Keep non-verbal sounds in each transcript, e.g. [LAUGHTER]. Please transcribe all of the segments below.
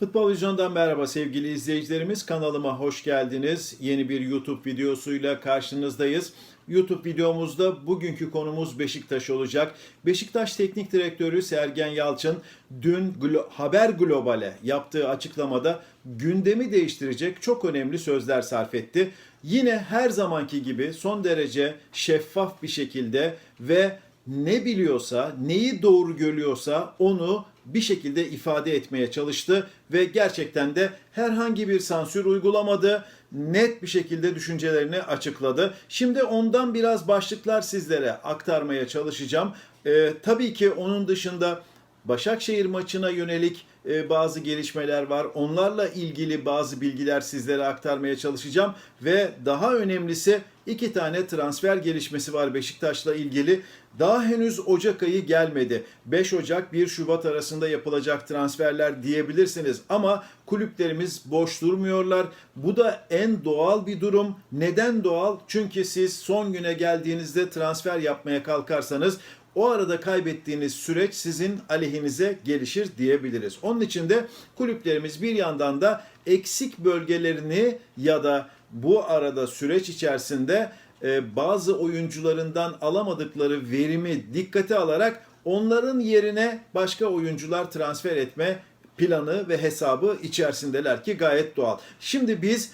Futbol Vizyon'dan merhaba sevgili izleyicilerimiz. Kanalıma hoş geldiniz. Yeni bir YouTube videosuyla karşınızdayız. YouTube videomuzda bugünkü konumuz Beşiktaş olacak. Beşiktaş Teknik Direktörü Sergen Yalçın dün Glo- Haber Global'e yaptığı açıklamada gündemi değiştirecek çok önemli sözler sarf etti. Yine her zamanki gibi son derece şeffaf bir şekilde ve ne biliyorsa, neyi doğru görüyorsa onu bir şekilde ifade etmeye çalıştı ve gerçekten de herhangi bir sansür uygulamadı. Net bir şekilde düşüncelerini açıkladı. Şimdi ondan biraz başlıklar sizlere aktarmaya çalışacağım. Ee, tabii ki onun dışında Başakşehir maçına yönelik e, bazı gelişmeler var. Onlarla ilgili bazı bilgiler sizlere aktarmaya çalışacağım ve daha önemlisi iki tane transfer gelişmesi var Beşiktaş'la ilgili. Daha henüz Ocak ayı gelmedi. 5 Ocak 1 Şubat arasında yapılacak transferler diyebilirsiniz ama kulüplerimiz boş durmuyorlar. Bu da en doğal bir durum. Neden doğal? Çünkü siz son güne geldiğinizde transfer yapmaya kalkarsanız o arada kaybettiğiniz süreç sizin aleyhinize gelişir diyebiliriz. Onun için de kulüplerimiz bir yandan da eksik bölgelerini ya da bu arada süreç içerisinde e, bazı oyuncularından alamadıkları verimi dikkate alarak onların yerine başka oyuncular transfer etme planı ve hesabı içerisindeler ki gayet doğal. Şimdi biz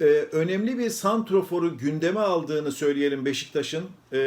e, önemli bir santroforu gündeme aldığını söyleyelim Beşiktaş'ın e,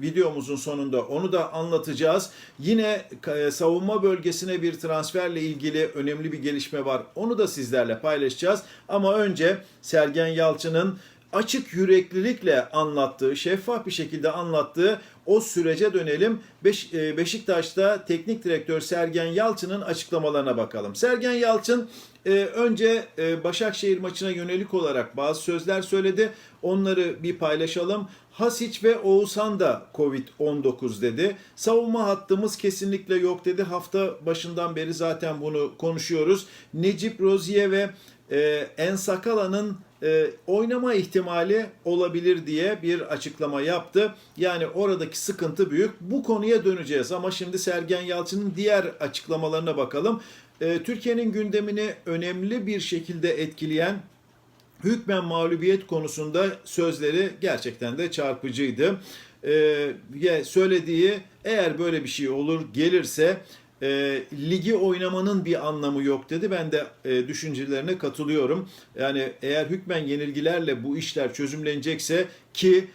videomuzun sonunda onu da anlatacağız. Yine e, savunma bölgesine bir transferle ilgili önemli bir gelişme var. Onu da sizlerle paylaşacağız. Ama önce Sergen Yalçın'ın açık yüreklilikle anlattığı, şeffaf bir şekilde anlattığı o sürece dönelim. Beş, e, Beşiktaş'ta teknik direktör Sergen Yalçın'ın açıklamalarına bakalım. Sergen Yalçın e, önce e, Başakşehir maçına yönelik olarak bazı sözler söyledi. Onları bir paylaşalım. Hasic ve Oğuzhan da Covid-19 dedi. Savunma hattımız kesinlikle yok dedi. Hafta başından beri zaten bunu konuşuyoruz. Necip Rozier ve e, Ensakala'nın e, oynama ihtimali olabilir diye bir açıklama yaptı. Yani oradaki sıkıntı büyük. Bu konuya döneceğiz ama şimdi Sergen Yalçın'ın diğer açıklamalarına bakalım. E, Türkiye'nin gündemini önemli bir şekilde etkileyen hükmen mağlubiyet konusunda sözleri gerçekten de çarpıcıydı. Ee, söylediği eğer böyle bir şey olur gelirse e, ligi oynamanın bir anlamı yok dedi. Ben de e, düşüncelerine katılıyorum. Yani eğer hükmen yenilgilerle bu işler çözümlenecekse ki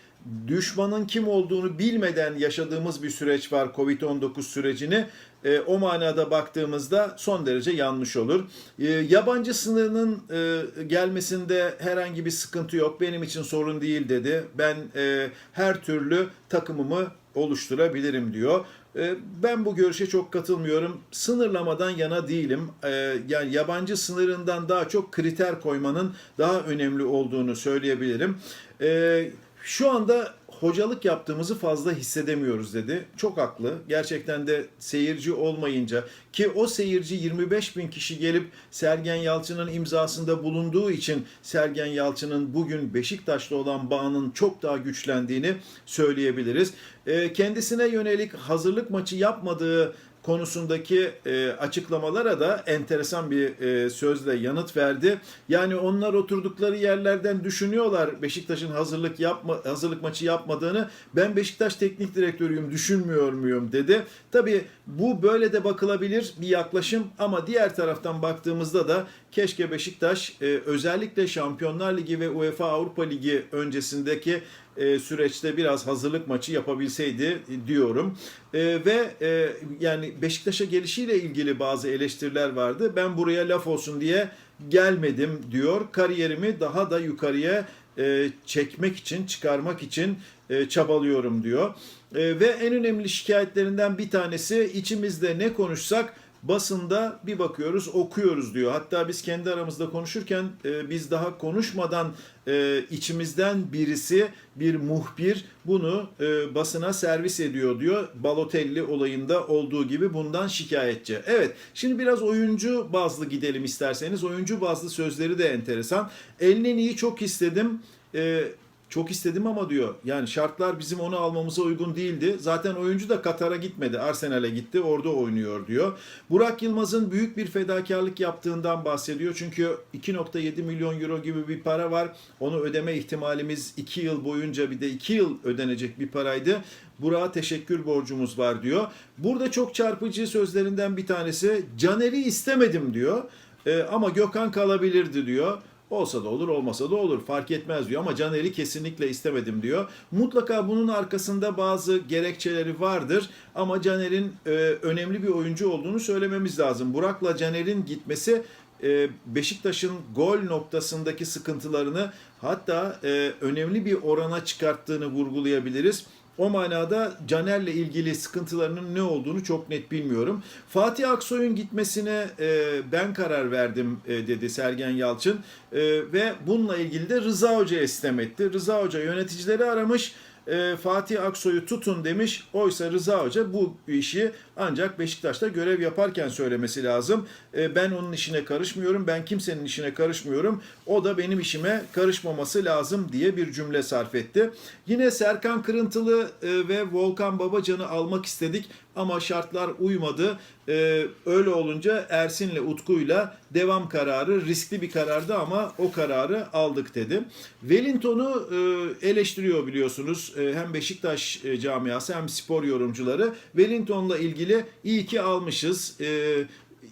düşmanın kim olduğunu bilmeden yaşadığımız bir süreç var Covid-19 sürecini. E, o manada baktığımızda son derece yanlış olur. E, yabancı sınırının e, gelmesinde herhangi bir sıkıntı yok. Benim için sorun değil dedi. Ben e, her türlü takımımı oluşturabilirim diyor. E, Ben bu görüşe çok katılmıyorum. Sınırlamadan yana değilim. E, Yani yabancı sınırından daha çok kriter koymanın daha önemli olduğunu söyleyebilirim. E, Şu anda hocalık yaptığımızı fazla hissedemiyoruz dedi. Çok haklı. Gerçekten de seyirci olmayınca ki o seyirci 25 bin kişi gelip Sergen Yalçın'ın imzasında bulunduğu için Sergen Yalçın'ın bugün Beşiktaş'ta olan bağının çok daha güçlendiğini söyleyebiliriz. Ee, Kendisine yönelik hazırlık maçı yapmadığı konusundaki e, açıklamalara da enteresan bir e, sözle yanıt verdi. Yani onlar oturdukları yerlerden düşünüyorlar Beşiktaş'ın hazırlık yapma hazırlık maçı yapmadığını. Ben Beşiktaş teknik direktörüyüm düşünmüyor muyum dedi. Tabii bu böyle de bakılabilir bir yaklaşım ama diğer taraftan baktığımızda da keşke Beşiktaş e, özellikle Şampiyonlar Ligi ve UEFA Avrupa Ligi öncesindeki e, süreçte biraz hazırlık maçı yapabilseydi diyorum. E, ve e, yani Beşiktaş'a gelişiyle ilgili bazı eleştiriler vardı. Ben buraya laf olsun diye gelmedim diyor. Kariyerimi daha da yukarıya e, çekmek için, çıkarmak için e, çabalıyorum diyor. E, ve en önemli şikayetlerinden bir tanesi içimizde ne konuşsak basında bir bakıyoruz okuyoruz diyor. Hatta biz kendi aramızda konuşurken e, biz daha konuşmadan e, içimizden birisi bir muhbir bunu e, basına servis ediyor diyor. Balotelli olayında olduğu gibi bundan şikayetçi. Evet şimdi biraz oyuncu bazlı gidelim isterseniz. Oyuncu bazlı sözleri de enteresan. Elneni'yi çok istedim. E, Çok istedim ama diyor yani şartlar bizim onu almamıza uygun değildi. Zaten oyuncu da Katar'a gitmedi. Arsenal'e gitti. Orada oynuyor diyor. Burak Yılmaz'ın büyük bir fedakarlık yaptığından bahsediyor. Çünkü 2.7 milyon euro gibi bir para var. Onu ödeme ihtimalimiz 2 yıl boyunca bir de 2 yıl ödenecek bir paraydı. Burak'a teşekkür borcumuz var diyor. Burada çok çarpıcı sözlerinden bir tanesi Caner'i istemedim diyor. Ee, ama Gökhan kalabilirdi diyor. Olsa da olur, olmasa da olur. Fark etmez diyor ama Caner'i kesinlikle istemedim diyor. Mutlaka bunun arkasında bazı gerekçeleri vardır ama Caner'in e, önemli bir oyuncu olduğunu söylememiz lazım. Burak'la Caner'in gitmesi e, Beşiktaş'ın gol noktasındaki sıkıntılarını hatta e, önemli bir orana çıkarttığını vurgulayabiliriz. O manada Caner'le ilgili sıkıntılarının ne olduğunu çok net bilmiyorum. Fatih Aksoy'un gitmesine e, ben karar verdim e, dedi Sergen Yalçın. E, ve bununla ilgili de Rıza Hoca istem etti. Rıza Hoca yöneticileri aramış. E, Fatih Aksoy'u tutun demiş. Oysa Rıza Hoca bu işi ancak Beşiktaş'ta görev yaparken söylemesi lazım. E, ben onun işine karışmıyorum. Ben kimsenin işine karışmıyorum. O da benim işime karışmaması lazım diye bir cümle sarf etti. Yine Serkan Kırıntılı e, ve Volkan Babacan'ı almak istedik ama şartlar uymadı. E, öyle olunca Ersin'le Utku'yla devam kararı riskli bir karardı ama o kararı aldık dedi. Wellington'u e, eleştiriyor biliyorsunuz. E, hem Beşiktaş e, camiası hem spor yorumcuları. Wellington'la ilgili iyi ki almışız. E,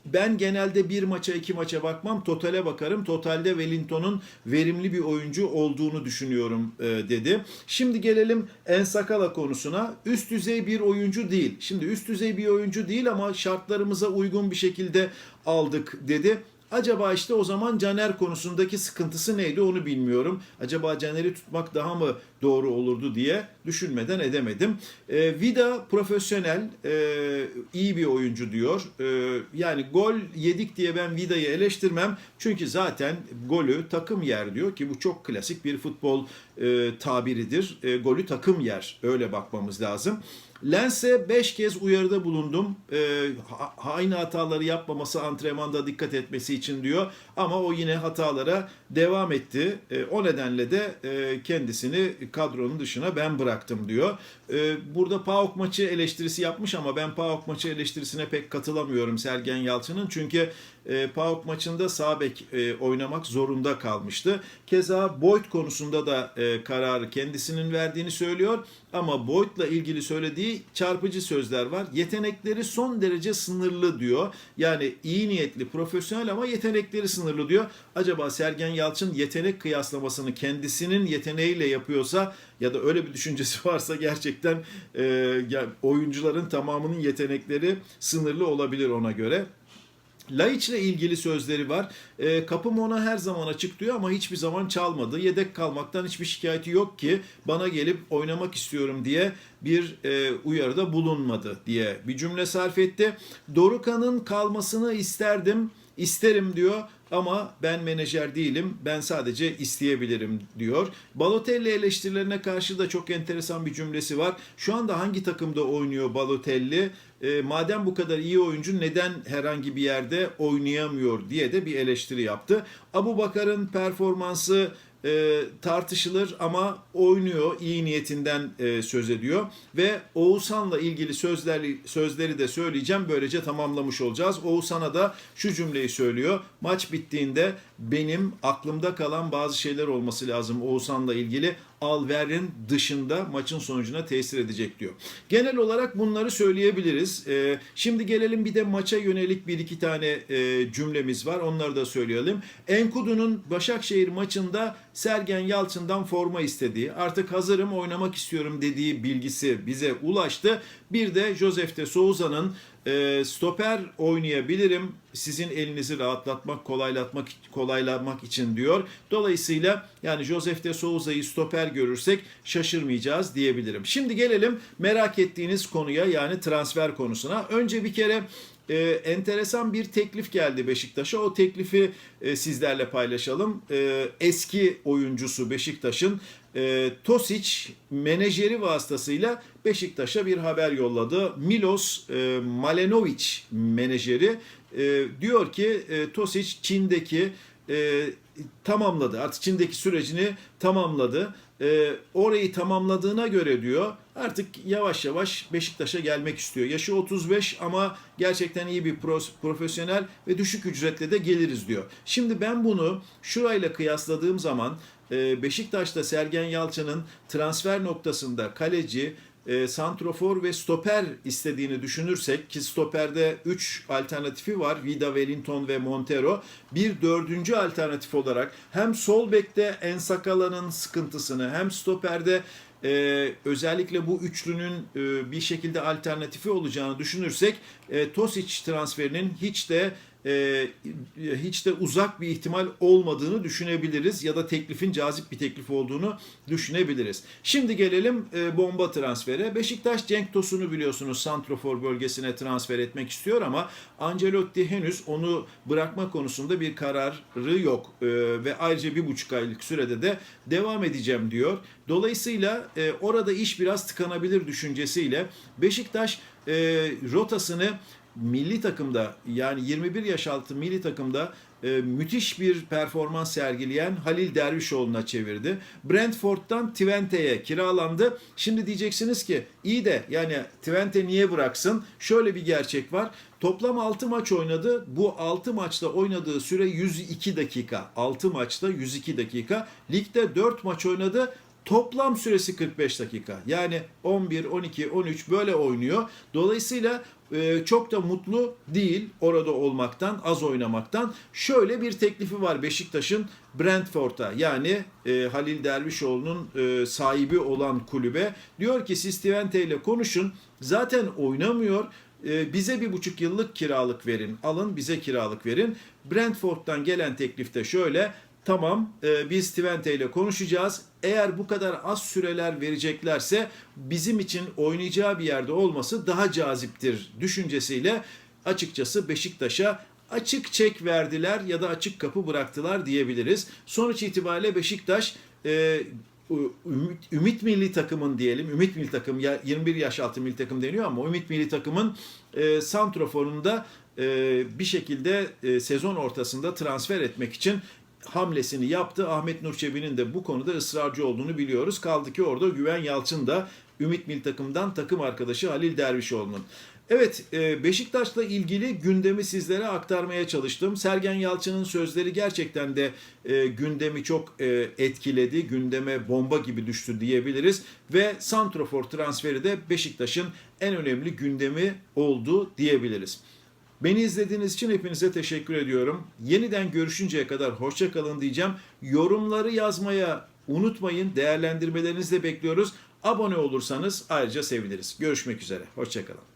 ben genelde bir maça iki maça bakmam. Totale bakarım. Totalde Wellington'un verimli bir oyuncu olduğunu düşünüyorum e, dedi. Şimdi gelelim Ensakala konusuna. Üst düzey bir oyuncu değil. Şimdi üst düzey bir oyuncu değil ama şartlarımıza uygun bir şekilde aldık dedi. Acaba işte o zaman Caner konusundaki sıkıntısı neydi onu bilmiyorum. Acaba Caner'i tutmak daha mı doğru olurdu diye düşünmeden edemedim. E, Vida profesyonel, e, iyi bir oyuncu diyor. E, yani gol yedik diye ben Vida'yı eleştirmem. Çünkü zaten golü takım yer diyor ki bu çok klasik bir futbol e, tabiridir. E, golü takım yer. Öyle bakmamız lazım. Lens'e 5 kez uyarıda bulundum. E, ha- aynı hataları yapmaması, antrenmanda dikkat etmesi için diyor. Ama o yine hatalara devam etti. E, o nedenle de e, kendisini kadronun dışına ben bıraktım diyor. E, burada PAOK maçı eleştirisi yapmış ama ben PAOK maçı eleştirisine pek katılamıyorum Sergen Yalçın'ın. Çünkü e, PAOK maçında sağ e, oynamak zorunda kalmıştı. Keza Boyd konusunda da e, kararı kendisinin verdiğini söylüyor. Ama Boyd'la ilgili söylediği çarpıcı sözler var. Yetenekleri son derece sınırlı diyor. Yani iyi niyetli, profesyonel ama yetenekleri sınırlı diyor. Acaba Sergen Yalçın yetenek kıyaslamasını kendisinin yeteneğiyle yapıyorsa ya da öyle bir düşüncesi [LAUGHS] varsa gerçekten e, oyuncuların tamamının yetenekleri sınırlı olabilir ona göre. Laiç'le ilgili sözleri var. E, kapım ona her zaman açık diyor ama hiçbir zaman çalmadı. Yedek kalmaktan hiçbir şikayeti yok ki bana gelip oynamak istiyorum diye bir e, uyarıda bulunmadı diye bir cümle sarf etti. Dorukhan'ın kalmasını isterdim, isterim diyor ama ben menajer değilim. Ben sadece isteyebilirim diyor. Balotelli eleştirilerine karşı da çok enteresan bir cümlesi var. Şu anda hangi takımda oynuyor Balotelli? E, madem bu kadar iyi oyuncu neden herhangi bir yerde oynayamıyor diye de bir eleştiri yaptı. Abu Bakar'ın performansı e, tartışılır ama oynuyor iyi niyetinden e, söz ediyor ve Oğuzhan'la ilgili sözleri sözleri de söyleyeceğim böylece tamamlamış olacağız. Oğuzhan'a da şu cümleyi söylüyor. Maç bittiğinde benim aklımda kalan bazı şeyler olması lazım Oğuzhan'la ilgili. Alver'in dışında maçın sonucuna tesir edecek diyor. Genel olarak bunları söyleyebiliriz. Ee, şimdi gelelim bir de maça yönelik bir iki tane e, cümlemiz var. Onları da söyleyelim. Enkudu'nun Başakşehir maçında Sergen Yalçın'dan forma istediği, artık hazırım oynamak istiyorum dediği bilgisi bize ulaştı. Bir de Josef de Souza'nın e, stoper oynayabilirim sizin elinizi rahatlatmak, kolaylatmak, kolaylamak için diyor. Dolayısıyla yani Josef de Souza'yı stoper görürsek şaşırmayacağız diyebilirim. Şimdi gelelim merak ettiğiniz konuya yani transfer konusuna. Önce bir kere e, enteresan bir teklif geldi Beşiktaş'a. O teklifi e, sizlerle paylaşalım. E, eski oyuncusu Beşiktaş'ın e, Tosic menajeri vasıtasıyla Beşiktaş'a bir haber yolladı. Milos e, Malenovic menajeri e, diyor ki e, Tosic Çin'deki e, tamamladı. Artık Çin'deki sürecini tamamladı. E, orayı tamamladığına göre diyor artık yavaş yavaş Beşiktaş'a gelmek istiyor. Yaşı 35 ama gerçekten iyi bir profesyonel ve düşük ücretle de geliriz diyor. Şimdi ben bunu şurayla kıyasladığım zaman e, Beşiktaş'ta Sergen Yalçın'ın transfer noktasında kaleci, e, santrofor ve stoper istediğini düşünürsek ki stoperde 3 alternatifi var. Vida, Wellington ve Montero. Bir dördüncü alternatif olarak hem sol bekte Ensakala'nın sıkıntısını hem stoperde e, özellikle bu üçlünün e, bir şekilde alternatifi olacağını düşünürsek e, Tosic transferinin hiç de e, hiç de uzak bir ihtimal olmadığını düşünebiliriz ya da teklifin cazip bir teklif olduğunu düşünebiliriz. Şimdi gelelim e, bomba transfere. Beşiktaş Cenk Tosun'u biliyorsunuz Santrofor bölgesine transfer etmek istiyor ama Ancelotti henüz onu bırakma konusunda bir kararı yok E, ve ayrıca bir buçuk aylık sürede de devam edeceğim diyor. Dolayısıyla e, orada iş biraz tıkanabilir düşüncesiyle Beşiktaş e, rotasını milli takımda yani 21 yaş altı milli takımda e, müthiş bir performans sergileyen Halil Dervişoğlu'na çevirdi. Brentford'dan Twente'ye kiralandı. Şimdi diyeceksiniz ki iyi de yani Twente niye bıraksın? Şöyle bir gerçek var. Toplam 6 maç oynadı. Bu 6 maçta oynadığı süre 102 dakika. 6 maçta 102 dakika. Ligde 4 maç oynadı. Toplam süresi 45 dakika. Yani 11, 12, 13 böyle oynuyor. Dolayısıyla e, çok da mutlu değil orada olmaktan, az oynamaktan. Şöyle bir teklifi var Beşiktaş'ın Brentford'a yani e, Halil Dervişoğlu'nun e, sahibi olan kulübe. Diyor ki siz Twente ile konuşun. Zaten oynamıyor. E, bize bir buçuk yıllık kiralık verin. Alın bize kiralık verin. Brentford'dan gelen teklifte şöyle. Tamam e, biz Twente ile konuşacağız. Eğer bu kadar az süreler vereceklerse bizim için oynayacağı bir yerde olması daha caziptir düşüncesiyle açıkçası Beşiktaş'a açık çek verdiler ya da açık kapı bıraktılar diyebiliriz. Sonuç itibariyle Beşiktaş e, Ümit, Ümit Milli Takımın diyelim, Ümit Milli Takım ya 21 yaş altı milli takım deniyor ama Ümit Milli Takımın e, santroforunda e, bir şekilde e, sezon ortasında transfer etmek için hamlesini yaptı. Ahmet Nur Çebi'nin de bu konuda ısrarcı olduğunu biliyoruz. Kaldı ki orada Güven Yalçın da Ümit Milli Takım'dan takım arkadaşı Halil Dervişoğlu'nun. Evet e, Beşiktaş'la ilgili gündemi sizlere aktarmaya çalıştım. Sergen Yalçın'ın sözleri gerçekten de e, gündemi çok e, etkiledi. Gündeme bomba gibi düştü diyebiliriz. Ve Santrofor transferi de Beşiktaş'ın en önemli gündemi oldu diyebiliriz. Beni izlediğiniz için hepinize teşekkür ediyorum. Yeniden görüşünceye kadar hoşça kalın diyeceğim. Yorumları yazmaya unutmayın. Değerlendirmelerinizi de bekliyoruz. Abone olursanız ayrıca seviniriz. Görüşmek üzere. Hoşça kalın.